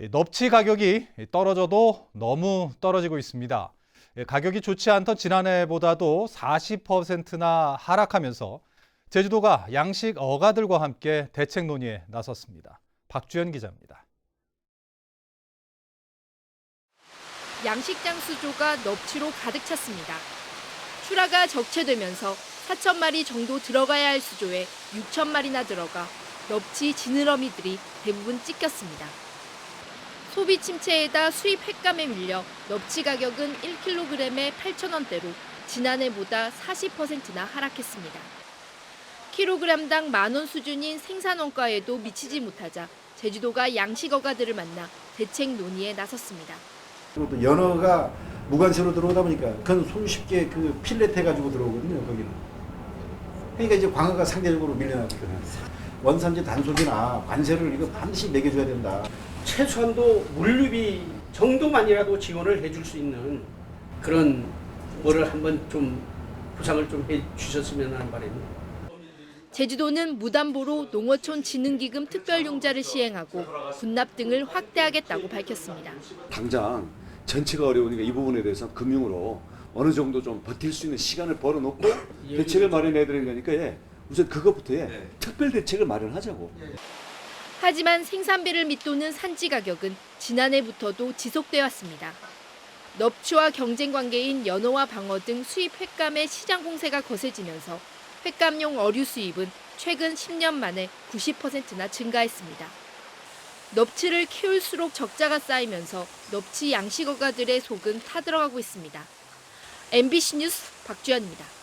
이 넙치 가격이 떨어져도 너무 떨어지고 있습니다. 예, 가격이 좋지 않던 지난해보다도 40%나 하락하면서 제주도가 양식 어가들과 함께 대책 논의에 나섰습니다. 박주연 기자입니다. 양식장 수조가 넙치로 가득 찼습니다. 출하가 적체되면서 4천 마리 정도 들어가야 할 수조에 6천 마리나 들어가 넙치 지느러미들이 대부분 찢겼습니다. 소비 침체에다 수입 횟감에 밀려 넙치 가격은 1kg에 8,000원대로 지난해보다 40%나 하락했습니다. 킬로그램당 만원 수준인 생산원가에도 미치지 못하자 제주도가 양식어가들을 만나 대책 논의에 나섰습니다. 연어가 무관세로 들어오다 보니까 그건 손쉽게 그 필렛 해가지고 들어오거든요 거기는 그러니까 이제 광어가 상대적으로 밀려나거든요 원산지 단속이나 관세를 이거 반드시 매겨줘야 된다 최소한도 물류비 정도만이라도 지원을 해줄 수 있는 그런 뭐를 한번 좀 보상을 좀 해 주셨으면 하는 바람입니다. 제주도는 무담보로 농어촌 진흥기금 특별융자를 시행하고 군납 등을 확대하겠다고 밝혔습니다. 당장 전체가 어려우니까 이 부분에 대해서 금융으로 어느 정도 좀 버틸 수 있는 시간을 벌어놓고 대책을 마련해야 되는 거니까 예. 우선 그것부터 예. 특별 대책을 마련하자고. 하지만 생산비를 밑도는 산지 가격은 지난해부터도 지속돼 왔습니다. 넙치와 경쟁 관계인 연어와 방어 등 수입 횟감의 시장 공세가 거세지면서 횟감용 어류 수입은 최근 10년 만에 90%나 증가했습니다. 넙치를 키울수록 적자가 쌓이면서 넙치 양식어가들의 속은 타들어가고 있습니다. MBC 뉴스 박주연입니다.